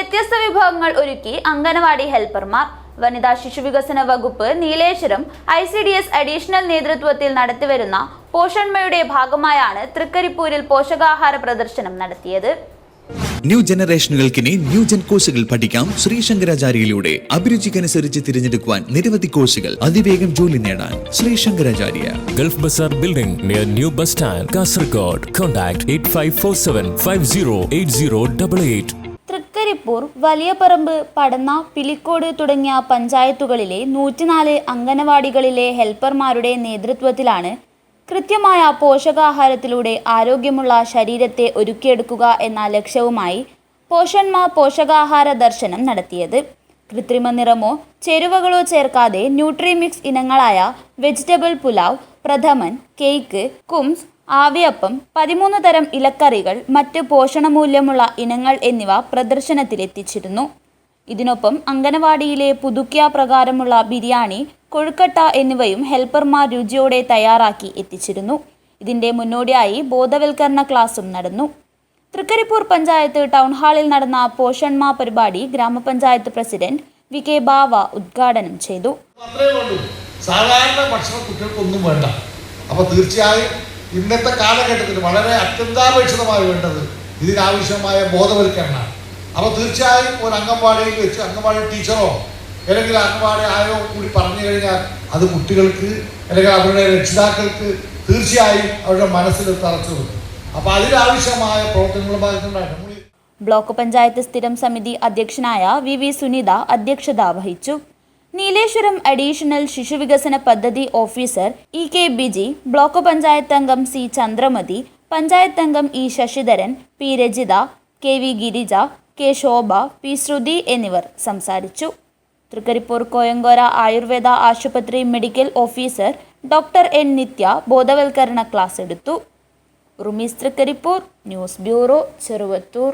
വ്യത്യസ്ത വിഭവങ്ങൾ ഒരുക്കി അംഗനവാടി ഹെൽപ്പർമാർ വനിതാ ശിശു വികസന വകുപ്പ് Nileshwaram I C D S additional നേതൃത്വത്തിൽ നടത്തിവരുന്ന പോഷൺമയുടെ ഭാഗമായാണ് തൃക്കരിപ്പൂരിൽ പോഷകാഹാര പ്രദർശനം നടത്തിയത്. ന്യൂ ജനറേഷനുകൾക്കിനി ന്യൂ ജെൻ കോഴ്സുകൾ പഠിക്കാം ശ്രീ ശങ്കരാചാര്യയിലൂടെ. അഭിരുചിക്കനുസരിച്ച് തിരഞ്ഞെടുക്കുവാൻ നിരവധി കോഴ്സുകൾ അതിവേഗം ജോലി നേടാൻ Sree Sankaracharya. Gulf bazaar building near new bus stand Kasaragod. Contact eight five four seven five zero eight zero double eight Trikaripur Valiyaparamba Padanna Pilicode തുടങ്ങിയ പഞ്ചായത്തുകളിലെ നൂറ്റിനാല് അംഗനവാടികളിലെ ഹെൽപ്പർമാരുടെ നേതൃത്വത്തിലാണ് കൃത്യമായ പോഷകാഹാരത്തിലൂടെ ആരോഗ്യമുള്ള ശരീരത്തെ ഒരുക്കിയെടുക്കുക എന്ന ലക്ഷ്യവുമായി പോഷന്മ പോഷകാഹാര ദർശനം നടത്തിയത്. കൃത്രിമ നിറമോ ചേരുവകളോ ചേർക്കാതെ ന്യൂട്രിമിക്സ് ഇനങ്ങളായ വെജിറ്റബിൾ പുലാവ് പ്രഥമൻ കേക്ക് കുംസ് ആവിയപ്പം പതിമൂന്ന് തരം ഇലക്കറികൾ മറ്റ് പോഷണമൂല്യമുള്ള ഇനങ്ങൾ എന്നിവ പ്രദർശനത്തിലെത്തിച്ചിരുന്നു. ഇതിനൊപ്പം അംഗനവാടിയിലെ പുതുക്കിയ പ്രകാരമുള്ള ബിരിയാണി കൊഴുക്കട്ട എന്നിവയും ഹെൽപ്പർമാർ രുചിയോടെ തയ്യാറാക്കി എത്തിച്ചിരുന്നു. ഇതിന്റെ മുന്നോടിയായി ബോധവൽക്കരണ ക്ലാസും നടന്നു. തൃക്കരിപ്പൂർ പഞ്ചായത്ത് ടൗൺ ഹാളിൽ നടന്ന പോഷൺമാ പരിപാടി ഗ്രാമപഞ്ചായത്ത് പ്രസിഡന്റ് വി കെ ബാവ ഉദ്ഘാടനം ചെയ്തു. സാധാരണ ഭക്ഷണം കുട്ടികൾക്കൊന്നും വേണ്ട. അപ്പോൾ തീർച്ചയായും ഇന്നത്തെ കാലഘട്ടത്തിൽ വളരെ അത്യന്താപേക്ഷിതമായി വേണ്ടത് ഇതിനാവശ്യമായ ബോധവൽക്കരണമാണ്. അപ്പോൾ തീർച്ചയായും ഒരു അംഗൻവാടിയിൽ വെച്ച് അംഗൻവാടി ടീച്ചറോ അല്ലെങ്കിൽ അംഗൻവാടി ആയോ കൂടി പറഞ്ഞു കഴിഞ്ഞാൽ അത് കുട്ടികൾക്ക് അല്ലെങ്കിൽ അവരുടെ രക്ഷിതാക്കൾക്ക് തീർച്ചയായും അവരുടെ മനസ്സിൽ തറച്ചു കൊടുക്കും. അപ്പോൾ അതിനാവശ്യമായ പ്രവർത്തനങ്ങളും നമ്മൾ ബ്ലോക്ക് പഞ്ചായത്ത് സ്ഥിരം സമിതി അധ്യക്ഷനായ വി വി സുനിത അധ്യക്ഷത വഹിച്ചു. നീലേശ്വരം അഡീഷണൽ ശിശുവികസന പദ്ധതി officer E K Biji block panchayat അംഗം സി ചന്ദ്രമതി പഞ്ചായത്ത് അംഗം E Sasidharan P Rajitha K V Girija K Shobha P Shruthi എന്നിവർ സംസാരിച്ചു. തൃക്കരിപ്പൂർ കോയങ്കോര ആയുർവേദ ആശുപത്രി medical officer doctor N Nithya ബോധവൽക്കരണ ക്ലാസ് എടുത്തു. Rumees Trikaripur news bureau Cheruvathur.